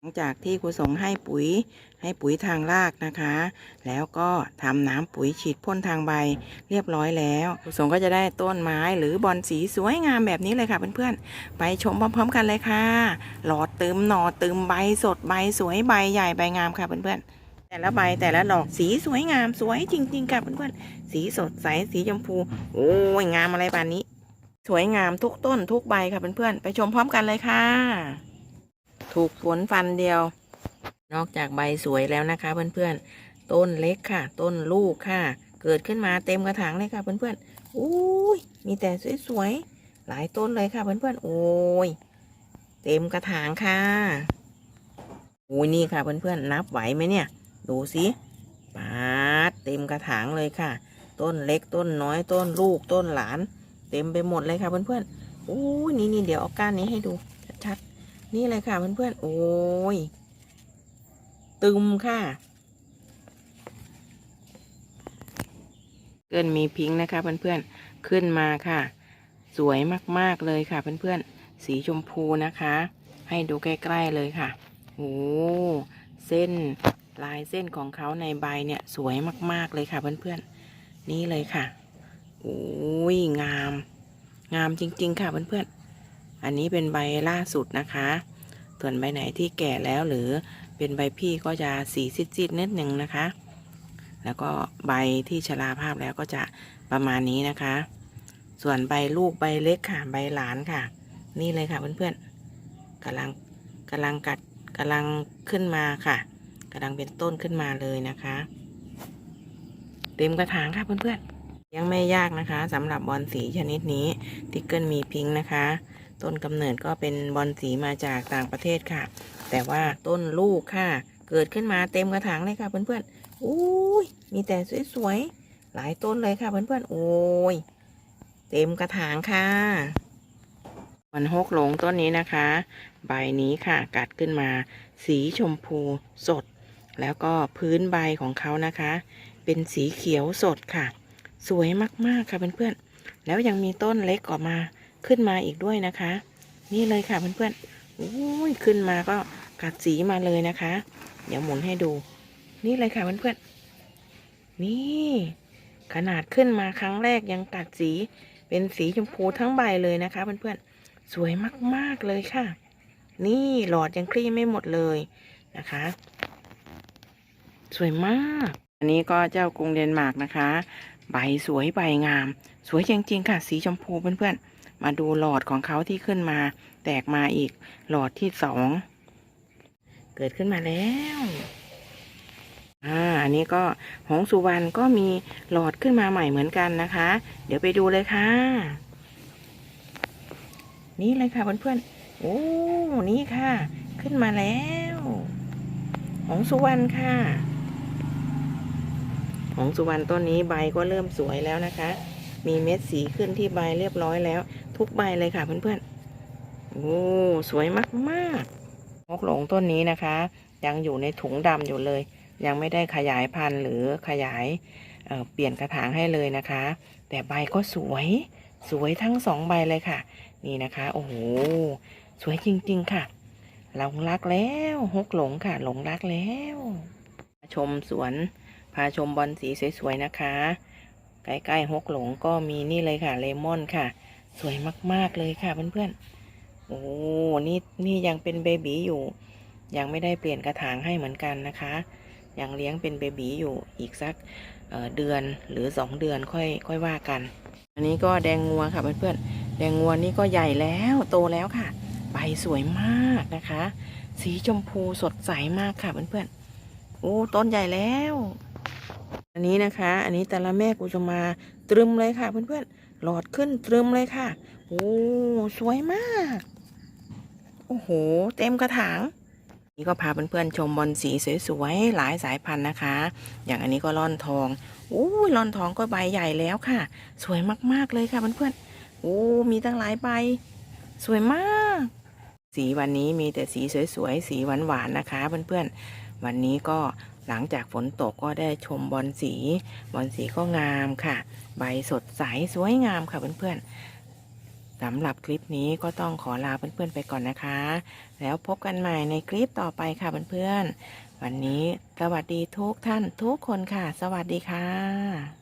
หลังจากที่ครูสงให้ปุ๋ยให้ปุ๋ยทางรากนะคะ แล้วก็ทำน้ำปุ๋ยฉีดพ่นทางใบเรียบร้อยแล้วครูสงก็จะได้ต้นไม้หรือบอนสีสวยงามแบบนี้เลยค่ะเพื่อนๆไปชมพร้อมๆกันเลยค่ะ หลอดเติมหน่อเติมใบสดใบสวยใบใหญ่ใบงามค่ะเพื่อนๆแต่ละใบแต่ละดอกสีสวยงามสวยจริงๆค่ะเพื่อนๆสีสดใสสีชมพู โอ้ยงามอะไรปานนี้ สวยงามทุกต้นทุกใบค่ะเพื่อนๆไปชมพร้อมกันเลยค่ะ ถูกฝนฟันเดียว นอกจากใบสวยแล้วนะคะ เพื่อนๆ ต้นเล็กค่ะ ต้นลูกค่ะ เกิดขึ้นมาเต็มกระถางเลยค่ะ เพื่อนๆอุ้ยมีแต่สวยๆหลายต้นเลยค่ะ เพื่อนๆโอ้ยเต็มกระถางค่ะโอ้ยนี่ค่ะ เพื่อนๆนับไหวไหมเนี่ย ดูสิปาดเต็มกระถางเลยค่ะ ต้นเล็กต้นน้อยต้นลูกต้นหลาน เต็มไปหมดเลยค่ะ เพื่อนๆโอ้ยนี่นี่เดี๋ยวเอาก้านนี้ให้ดูชัดๆ นี่เลยค่ะเพื่อนๆ โอ้ย ตึมค่ะ เกินมีพิงค์นะคะเพื่อนๆ ขึ้นมาค่ะ สวยมากๆเลยค่ะเพื่อนๆ สีชมพูนะคะ ให้ดูใกล้ๆเลยค่ะโอ้เส้นลายเส้นของเขาในใบเนี่ยสวยมากๆเลยค่ะเพื่อนๆ นี่เลยค่ะโอ้ยงาม งามจริง ๆ ค่ะเพื่อนๆ อันนี้เป็นใบล่าสุดนะคะ ส่วนใบไหนที่แก่แล้วหรือเป็นใบพี่ก็จะสีซีดๆนิดหนึ่งนะคะ แล้วก็ใบที่ชราภาพแล้วก็จะประมาณนี้นะคะ ส่วนใบลูกใบเล็กค่ะใบหลานค่ะ นี่เลยค่ะเพื่อนๆกำลังกำลังกัดกำลังขึ้นมาค่ะกำลังเป็นต้นขึ้นมาเลยนะคะ เต็มกระถางค่ะเพื่อนๆยังไม่ยากนะคะสำหรับบอลสีชนิดนี้ทิกเกิลมีพิงค์นะคะ ต้นกำเนิดก็เป็นบอลสีมาจากต่างประเทศค่ะ แต่ว่าต้นลูกค่ะ เกิดขึ้นมาเต็มกระถางเลยค่ะเพื่อนๆอุ้ยมีแต่สวยๆหลายต้นเลยค่ะเพื่อนๆโอ้ยเต็มกระถางค่ะมันฮกหลงต้นนี้นะคะ ใบนี้ค่ะ กัดขึ้นมา สีชมพูสด แล้วก็พื้นใบของเขานะคะ เป็นสีเขียวสดค่ะ สวยมากๆค่ะเพื่อนๆแล้วยังมีต้นเล็กออกมา ขึ้นมาอีกด้วยนะคะ นี่เลยค่ะเพื่อนๆโอ้ยขึ้นมาก็กัดสีมาเลยนะคะ เดี๋ยวหมุนให้ดู นี่เลยค่ะเพื่อนๆนี่ ขนาดขึ้นมาครั้งแรกยังกัดสีเป็นสีชมพูทั้งใบเลยนะคะเพื่อนๆสวยมากๆเลยค่ะ นี่หลอดยังคลี่ไม่หมดเลยนะคะ สวยมาก อันนี้ก็เจ้ากรุงเดนมาร์กนะคะ ใบสวยใบงาม สวยจริงๆค่ะ สีชมพูเพื่อนๆ มาดูหลอดของเขาที่ขึ้นมา แตกมาอีกหลอดที่สองเกิดขึ้นมาแล้วอ่าอันนี้ก็หงสุวรรณก็มีหลอดขึ้นมาใหม่เหมือนกันนะคะ เดี๋ยวไปดูเลยค่ะ นี่เลยค่ะเพื่อนๆโอ้นี่ค่ะ ขึ้นมาแล้วหงสุวรรณค่ะหงสุวรรณต้นนี้ใบก็เริ่มสวยแล้วนะคะ มีเม็ดสีขึ้นที่ใบเรียบร้อยแล้ว ทุกใบเลยค่ะเพื่อนๆ โอ้ สวยมากๆมกหลงต้นนี้นะคะ ยังอยู่ในถุงดำอยู่เลย ยังไม่ได้ขยายพันธุ์หรือขยายเเปลี่ยนกระถางให้เลยนะคะ แต่ใบก็สวย สวยทั้งสองใบเลยค่ะ นี่นะคะ โอ้โห สวยจริง ๆ ค่ะหลงรักแล้วฮกหลงค่ะ หลงรักแล้ว ชมสวน พาชมบอลสีสวยๆนะคะ ใกล้ๆฮกหลงก็มีนี่เลยค่ะเลมอนค่ะ สวยมากๆเลยค่ะเพื่อนๆโอ้นี่นี่ยังเป็นเบบีอยู่ ยังไม่ได้เปลี่ยนกระถางให้เหมือนกันนะคะ ยังเลี้ยงเป็นเบบีอยู่อีกสักเเดือนหรือสองเดือนค่อยค่อยว่ากัน อันนี้ก็แดงงัวค่ะเพื่อนๆแดงงัวนี่ก็ใหญ่แล้วโตแล้วค่ะ ใบสวยมากนะคะ สีชมพูสดใสมากค่ะเพื่อนๆโอ้ต้นใหญ่แล้ว อันนี้นะคะ อันนี้แต่ละแม่กุจะมาตรึมเลยค่ะ เพื่อนๆ หลอดขึ้นตรึมเลยค่ะ โอ้สวยมาก โอ้โห เต็มกระถาง นี่ก็พาเพื่อนๆชมบอลสีสวยๆ หลายสายพันธุ์นะคะ อย่างอันนี้ก็ร่อนทองโอ้ร่อนทองก็ใบใหญ่แล้วค่ะ สวยมากๆเลยค่ะเพื่อนๆ โอ้ มีตั้งหลายใบ สวยมาก สีวันนี้มีแต่สีสวยๆ สีหวานๆนะคะ เพื่อนๆ วันนี้ก็ หลังจากฝนตกก็ได้ชมบอลสี บอลสีก็งามค่ะ ใบสดใสสวยงามค่ะเพื่อนๆสำหรับคลิปนี้ก็ต้องขอลาเพื่อนๆไปก่อนนะคะ แล้วพบกันใหม่ในคลิปต่อไปค่ะเพื่อนๆวันนี้สวัสดีทุกท่านทุกคนค่ะ สวัสดีค่ะ